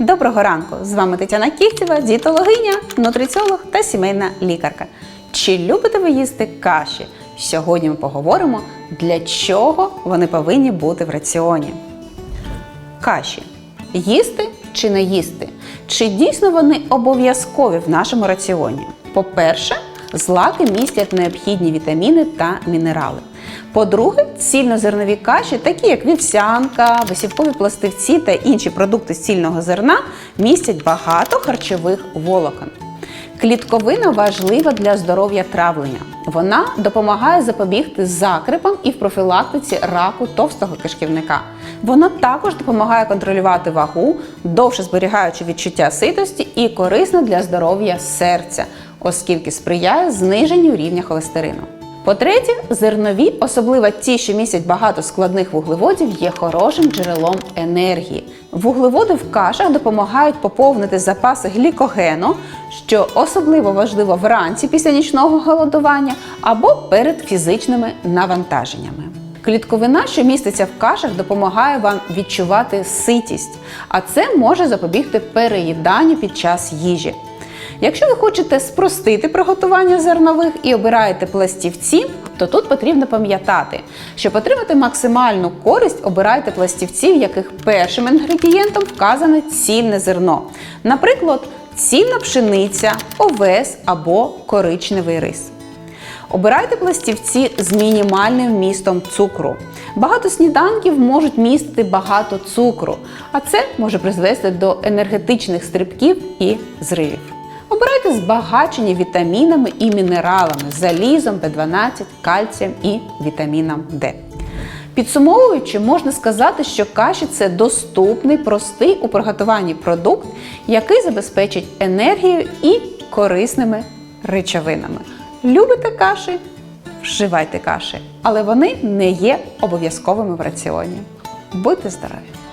Доброго ранку! З вами Тетяна Кіхтєва, дієтологиня, нутриціолог та сімейна лікарка. Чи любите ви їсти каші? Сьогодні ми поговоримо, для чого вони повинні бути в раціоні. Каші. Їсти чи не їсти? Чи дійсно вони обов'язкові в нашому раціоні? По-перше, злаки містять необхідні вітаміни та мінерали. По-друге, цільнозернові каші, такі як вівсянка, висівкові пластивці та інші продукти з цільного зерна, містять багато харчових волокон. Клітковина важлива для здоров'я травлення. Вона допомагає запобігти закрипам і в профілактиці раку товстого кишківника. Вона також допомагає контролювати вагу, довше зберігаючи відчуття ситості і корисна для здоров'я серця, оскільки сприяє зниженню рівня холестерину. По-третє, зернові, особливо ті, що містять багато складних вуглеводів, є хорошим джерелом енергії. Вуглеводи в кашах допомагають поповнити запаси глікогену, що особливо важливо вранці після нічного голодування або перед фізичними навантаженнями. Клітковина, що міститься в кашах, допомагає вам відчувати ситість, а це може запобігти переїданню під час їжі. Якщо ви хочете спростити приготування зернових і обираєте пластівці, то тут потрібно пам'ятати, щоб отримати максимальну користь, обирайте пластівці, в яких першим інгредієнтом вказане цільне зерно. Наприклад, цільна пшениця, овес або коричневий рис. Обирайте пластівці з мінімальним вмістом цукру. Багато сніданків можуть містити багато цукру, а це може призвести до енергетичних стрибків і зривів. Обирайте збагачені вітамінами і мінералами, залізом, B12, кальцієм і вітаміном D. Підсумовуючи, можна сказати, що каші це доступний, простий у приготуванні продукт, який забезпечить енергію і корисними речовинами. Любите каші? Вживайте каші, але вони не є обов'язковими в раціоні. Будьте здорові!